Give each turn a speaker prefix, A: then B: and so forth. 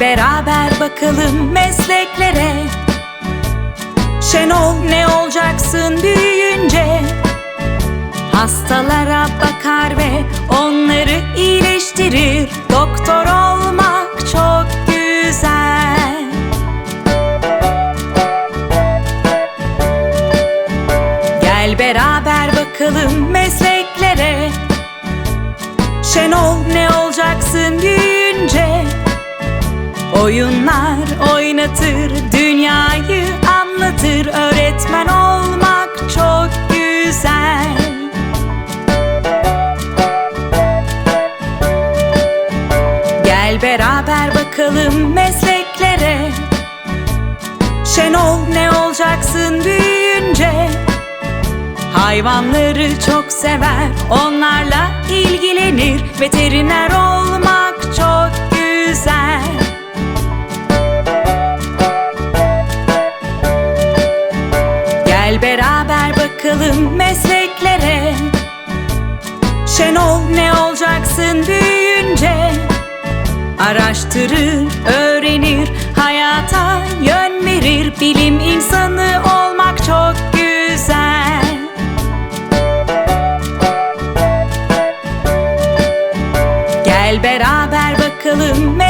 A: Beraber bakalım mesleklere. Şenol ne olacaksın büyüyünce? Hastalara bakar ve onları iyileştirir. Doktor olmak çok güzel. Gel beraber bakalım mesleklere. Şenol ne olacaksın büyüyünce Oyunlar oynatır, dünyayı anlatır. Öğretmen olmak çok güzel. Gel beraber bakalım mesleklere. Şenol ne olacaksın büyüyünce? Hayvanları çok sever, onlarla ilgilenir. Veteriner Beraber bakalım mesleklere. Şenol ne olacaksın büyüyünce? Araştırır, öğrenir, hayata yön verir. Bilim insanı olmak çok güzel. Gel beraber bakalım mesleklere